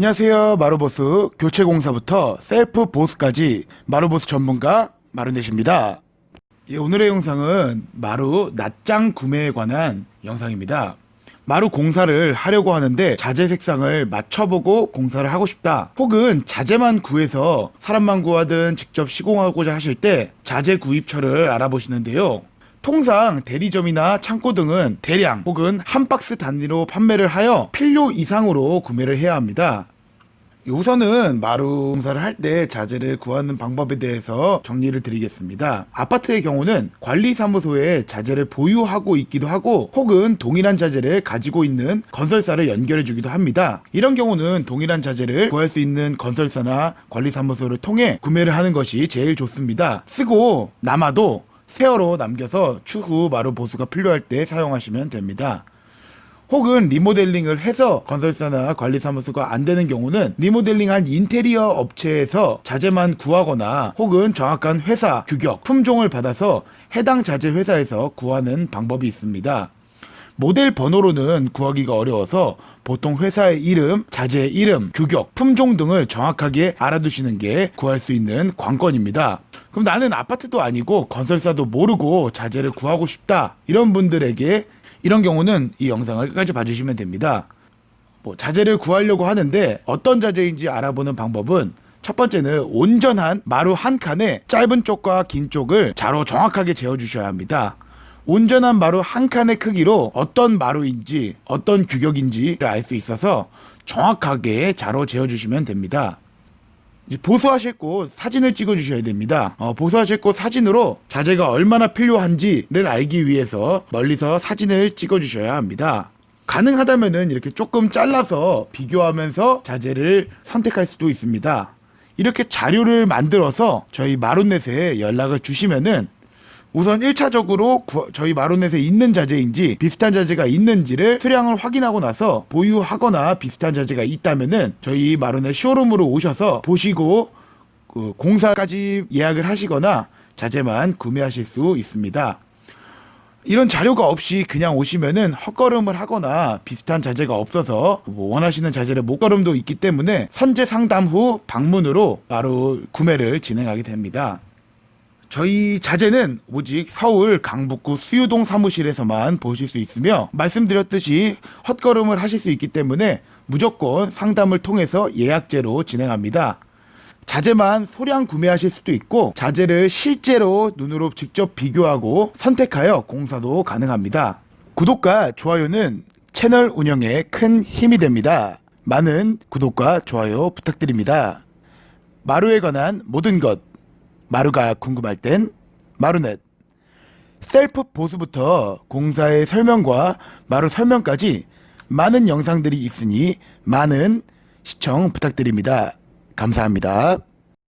안녕하세요. 마루보스 교체공사부터 셀프 보스까지 마루보스 전문가 마루넷입니다. 예, 오늘의 영상은 마루 낱장 구매에 관한 영상입니다. 마루 공사를 하려고 하는데 자재 색상을 맞춰보고 공사를 하고 싶다. 혹은 자재만 구해서 사람만 구하든 직접 시공하고자 하실 때 자재 구입처를 알아보시는데요. 통상 대리점이나 창고 등은 대량 혹은 한 박스 단위로 판매를 하여 필요 이상으로 구매를 해야 합니다. 우선은 마루 공사를 할 때 자재를 구하는 방법에 대해서 정리를 드리겠습니다. 아파트의 경우는 관리사무소에 자재를 보유하고 있기도 하고 혹은 동일한 자재를 가지고 있는 건설사를 연결해 주기도 합니다. 이런 경우는 동일한 자재를 구할 수 있는 건설사나 관리사무소를 통해 구매를 하는 것이 제일 좋습니다. 쓰고 남아도 세어로 남겨서 추후 마루 보수가 필요할 때 사용하시면 됩니다. 혹은 리모델링을 해서 건설사나 관리사무소가 안 되는 경우는 리모델링한 인테리어 업체에서 자재만 구하거나 혹은 정확한 회사 규격, 품종을 받아서 해당 자재 회사에서 구하는 방법이 있습니다. 모델 번호로는 구하기가 어려워서 보통 회사의 이름, 자재의 이름, 규격, 품종 등을 정확하게 알아두시는 게 구할 수 있는 관건입니다. 그럼 나는 아파트도 아니고 건설사도 모르고 자재를 구하고 싶다. 이런 분들에게 이런 경우는 이 영상을 끝까지 봐주시면 됩니다. 뭐 자재를 구하려고 하는데 어떤 자재인지 알아보는 방법은 첫 번째는 온전한 마루 한 칸에 짧은 쪽과 긴 쪽을 자로 정확하게 재어 주셔야 합니다. 온전한 마루 한 칸의 크기로 어떤 마루인지 어떤 규격인지를 알 수 있어서 정확하게 자로 재어 주시면 됩니다. 곳 사진을 찍어 주셔야 됩니다. 어, 보수하실 곳 사진으로 자재가 얼마나 필요한지를 알기 위해서 멀리서 사진을 찍어 주셔야 합니다. 가능하다면은 이렇게 조금 잘라서 비교하면서 자재를 선택할 수도 있습니다. 이렇게 자료를 만들어서 저희 마론넷에 연락을 주시면은 우선 1차적으로 저희 마론넷에 있는 자재인지 비슷한 자재가 있는지를 수량을 확인하고 나서 보유하거나 비슷한 자재가 있다면은 저희 마론넷 쇼룸으로 오셔서 보시고 그 공사까지 예약을 하시거나 자재만 구매하실 수 있습니다. 이런 자료가 없이 그냥 오시면은 헛걸음을 하거나 비슷한 자재가 없어서 뭐 원하시는 자재를 못 걸음도 있기 때문에 선제 상담 후 방문으로 바로 구매를 진행하게 됩니다. 저희 자재는 오직 서울 강북구 수유동 사무실에서만 보실 수 있으며 말씀드렸듯이 헛걸음을 하실 수 있기 때문에 무조건 상담을 통해서 예약제로 진행합니다. 자재만 소량 구매하실 수도 있고 자재를 실제로 눈으로 직접 비교하고 선택하여 공사도 가능합니다. 구독과 좋아요는 채널 운영에 큰 힘이 됩니다. 많은 구독과 좋아요 부탁드립니다. 마루에 관한 모든 것 마루가 궁금할 땐 마루넷 셀프 보수부터 공사의 설명과 마루 설명까지 많은 영상들이 있으니 많은 시청 부탁드립니다. 감사합니다.